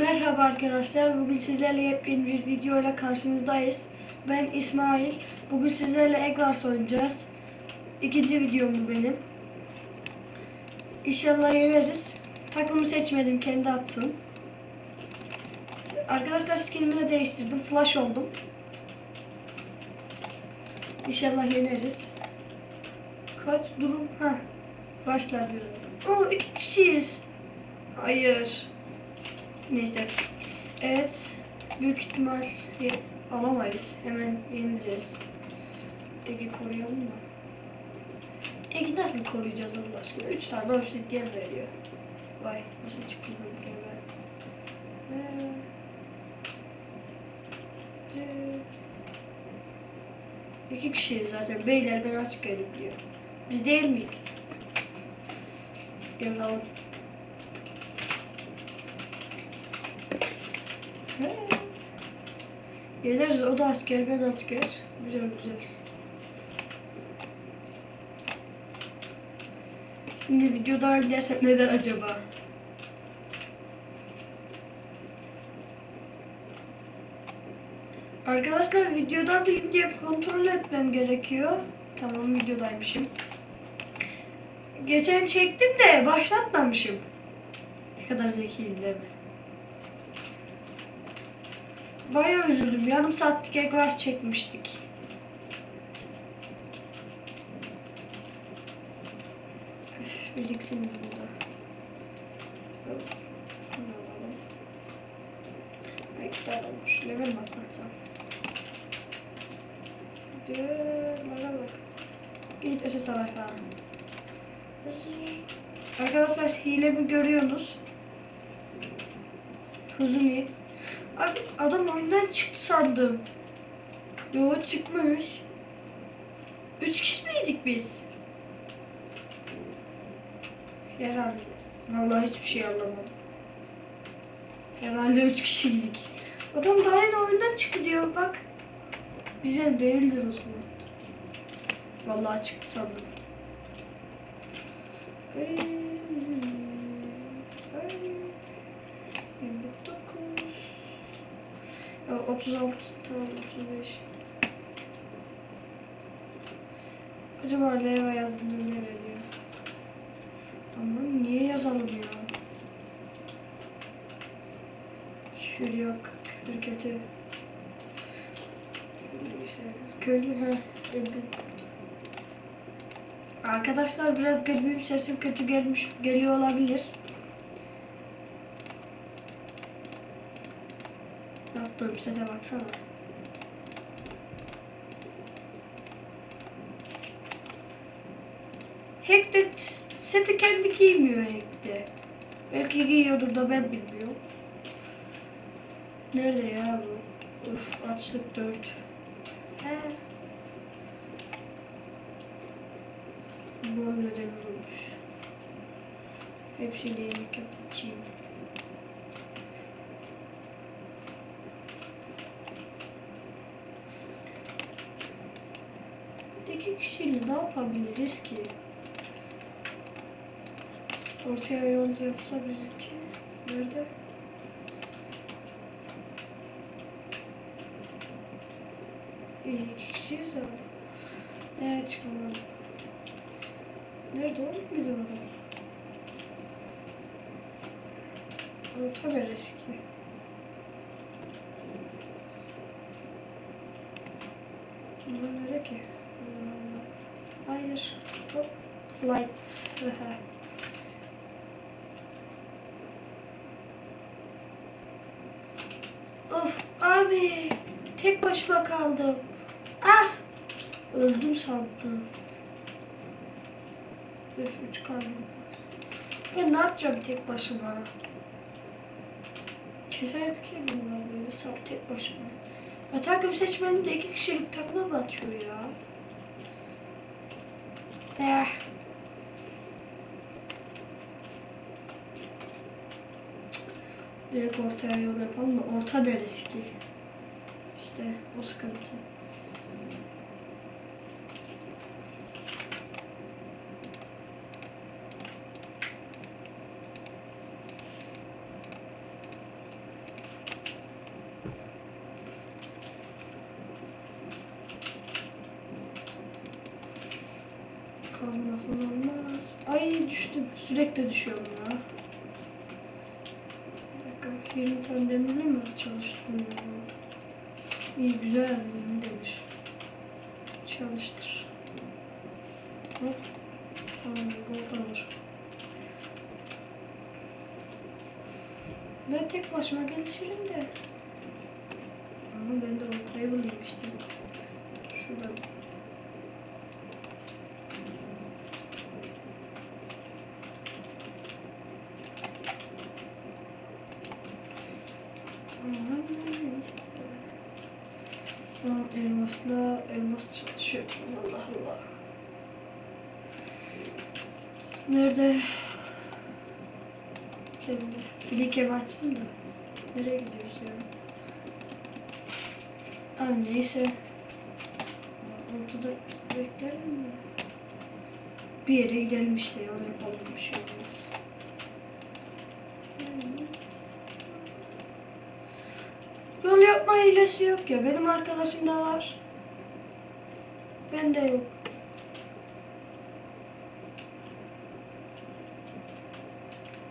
Merhaba arkadaşlar. Bugün sizlerle yepyeni bir video ile karşınızdayız. Ben İsmail. Bugün sizlerle Eggwars oynayacağız. İkinci videom bu benim. İnşallah yeneriz. Takımı seçmedim. Kendi atsın. Arkadaşlar skinimi de değiştirdim. Flash oldum. İnşallah yeneriz. Kaç durum? Ha. Başlar bir. Oo iki kişiyiz. Hayır. Neyse. Evet. Büyük ihtimal alamayız. Hemen yenileceğiz. Ege koruyalım da. Ege nasıl koruyacağız Allah aşkına? Üç tane obsidyen veriyor. Vay nasıl çıktı bu ülkeme? İki kişiyiz zaten. Beyler ben açık elim diyor. Biz değil miyik? Yazalım. Gelir o da asker, ben asker. Güzel güzel. Şimdi videoda gidersek neden acaba? Arkadaşlar videodan değil diye kontrol etmem gerekiyor. Tamam videodaymışım. Geçen çektim de başlatmamışım. Ne kadar zekiyim değil mi? Bayağı üzüldüm. Yarım saatlik Eggwars çekmiştik. Üf, biriksin burada. Şunu alalım. Ha, iki tane olmuş. Level mi atlatsam? Bana bak. Git öte tarafa. Arkadaşlar hilemi görüyorsunuz. Huzuni. Adam oyundan çıktı sandım. Yo çıkmış. Üç kişi miydik biz? Herhalde. Vallahi hiçbir şey anlamadım. Herhalde üç kişiydik. Adam daha yeni oyundan çıktı diyor bak. Bize değildir o zaman. Vallahi çıktı sandım. Ay, 36 tamam 35 Acaba Leva yazdığında ne veriyor? Ama niye yazalım ya? Küfür yok, küfür kötü. Neyse, köylü ha. Arkadaşlar biraz garibim sesim kötü gelmiş geliyor olabilir. Yaptığım sete baksana. Hack de seti kendi giymiyor Hack de. Belki giyiyordur da ben bilmiyorum. Nerede ya bu? Uf açlık 4. He. Bu neden olmuş? Hepsini yemek yapacağım. İki kişiyle ne yapabiliriz ki? Ortaya yol yapsa bizimki. Nerede? İyi iki kişiyiz ama. Evet çıkamadım. Nerede oğlum bizim adam? Orta neresi ki? Bunlar nere ki? Hayır. Top flight. of abi. Tek başıma kaldım. Ah. Öldüm sandım. Öf üç kalbim var. Ben ne yapacağım tek başıma? Keserdik ya bunlar böyle saf tek başıma. Ya takım seçmenim de iki kişilik takıma mı atıyor ya? Eh. Direkt ortaya yol yapalım da orta neresi ki? İşte o sıkıntı. Olmaz. Ay düştüm. Sürekli düşüyorum ya. Bir dakika. 20 tane demirle mi çalıştım? İyi güzel. 20 demir. Çalıştır. Hop. Tamam. Bu olur. Ben tek başıma gelişirim de. Ama ben de ortayı bulayım işte. Şuradan. Aman neyse. Şu an elmasla elmas çalışıyor. Allah Allah. Nerede? Kendi. Flick'e açtım da. Nereye gidiyoruz ya? Aa, neyse. Ortada bekler mi? Bir yere gidelim işte yol yapalım bir şey olmaz. Yol yapma hilesi yok ya. Benim arkadaşımda var. Bende yok.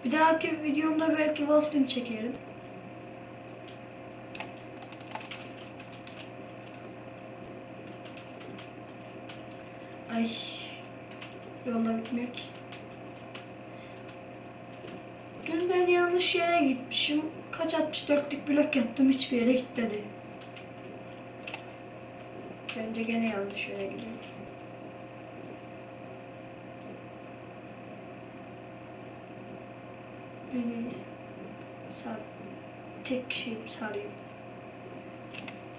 Bir dahaki videomda belki Wolf Team çekerim. Ay. Yolda bitmek. Dün ben yanlış yere gitmişim. Kaç 64'lük blok yaptım hiçbir yere gitmedi. Bence gene yanlış yere gidiyorum. Biz neyiz? Sar. Tek kişiyim sarayım.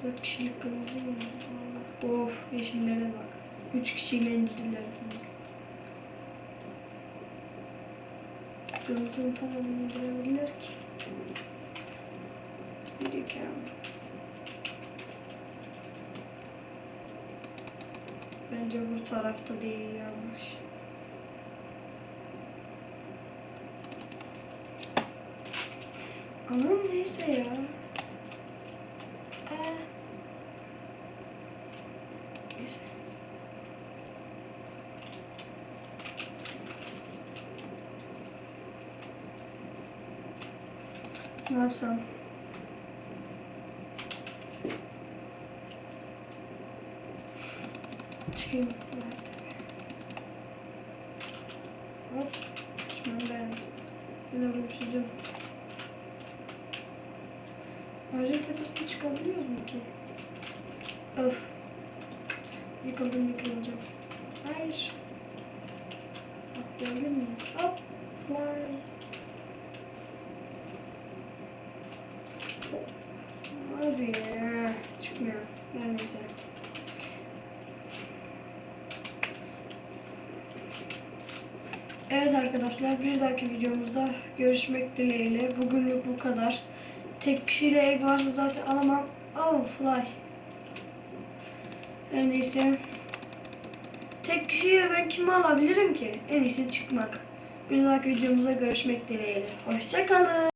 Dört kişilik kırmızı mı? Of yeşillere bak. Üç kişiyle indirdiler. Kırmızının tamamını indirebilirler ki. Bir iki Bence bu tarafta değil yanlış. Aman neyse ya. Ee. Ne yapsam? Hop. Düşman ben. Ben ölümsüzüm. Ağacın tepesine çıkabiliyoruz mu ki? Öf. Yıkıldım yıkılacağım. Hayır. Atlayabilir miyim? Hop. Fly. Abi ya. Çıkmıyor. Her neyse. Evet arkadaşlar bir dahaki videomuzda görüşmek dileğiyle. Bugünlük bu kadar. Tek kişiyle egg varsa zaten alamam. Oh fly. Her neyse. Tek kişiyle ben kimi alabilirim ki? En iyisi çıkmak. Bir dahaki videomuzda görüşmek dileğiyle. Hoşçakalın.